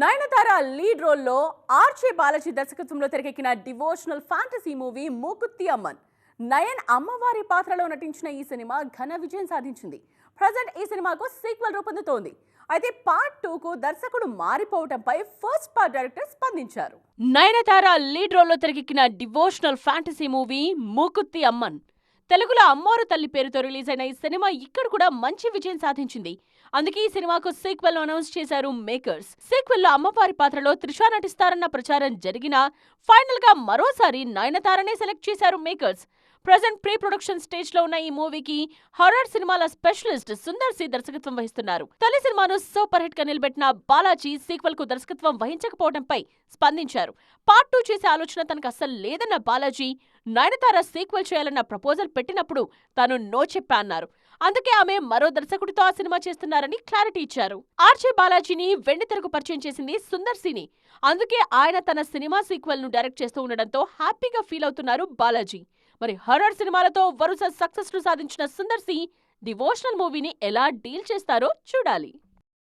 Nayanthara lead రోల్లో ఆర్చే బాలాజీ దర్శకత్వంలో తెరకెక్కిన devotional fantasy movie Mookuthi Amman. Nayan అమ్మవారి పాత్రలో నటించిన ఈ సినిమా ఘన విజయం సాధించింది. ప్రజెంట్ ఈ సినిమాకు సీక్వెల్ రూపొందుతోంది. అయితే పార్ట్ టూకు దర్శకుడు మారిపోవటంపై ఫస్ట్ పార్ట్ డైరెక్టర్ స్పందించారు. నయనతార లీడ్ రోల్లో తెరకెక్కిన devotional fantasy movie Mookuthi Amman. తెలుగులో అమ్మోరు తల్లి పేరుతో రిలీజ్ అయిన ఈ సినిమా ఇక్కడ కూడా మంచి విజయం సాధించింది. అందుకే ఈ సినిమాకు సీక్వెల్ అనౌన్స్ చేశారు మేకర్స్. సీక్వెల్లో అమ్మవారి పాత్రలో త్రిషా నటిస్తారన్న ప్రచారం జరిగినా ఫైనల్గా మరోసారి నయనతారనే సెలెక్ట్ చేశారు మేకర్స్. ప్రజెంట్ ప్రీ ప్రొడక్షన్ స్టేజ్లో ఉన్న ఈ మూవీకి హర్రర్ సినిమాల స్పెషలిస్ట్ సుందర్ సి దర్శకత్వం వహిస్తున్నారు. తొలి సినిమాను సూపర్ హిట్గా నిలబెట్టిన బాలాజీ సీక్వెల్కు దర్శకత్వం వహించకపోవడంపై స్పందించారు. పార్ట్ టూ చేసే ఆలోచన తనకు అస్సలు లేదన్న బాలాజీ నయనతార సీక్వెల్ చేయాలన్న ప్రపోజల్ పెట్టినప్పుడు తాను నో చెప్పా అన్నారు. అందుకే ఆమె మరో దర్శకుడితో ఆ సినిమా చేస్తున్నారని క్లారిటీ ఇచ్చారు. ఆర్జే బాలాజీని వెండితెరకు పరిచయం చేసింది సుందర్ సిని. అందుకే ఆయన తన సినిమా సీక్వెల్ను డైరెక్ట్ చేస్తూ ఉండడంతో హ్యాపీగా ఫీల్ అవుతున్నారు బాలాజీ. మరి హర్రర్ సినిమాలతో వరుస సక్సెస్లు సాధించిన సుందర్ సి డివోషనల్ మూవీని ఎలా డీల్ చేస్తారో చూడాలి.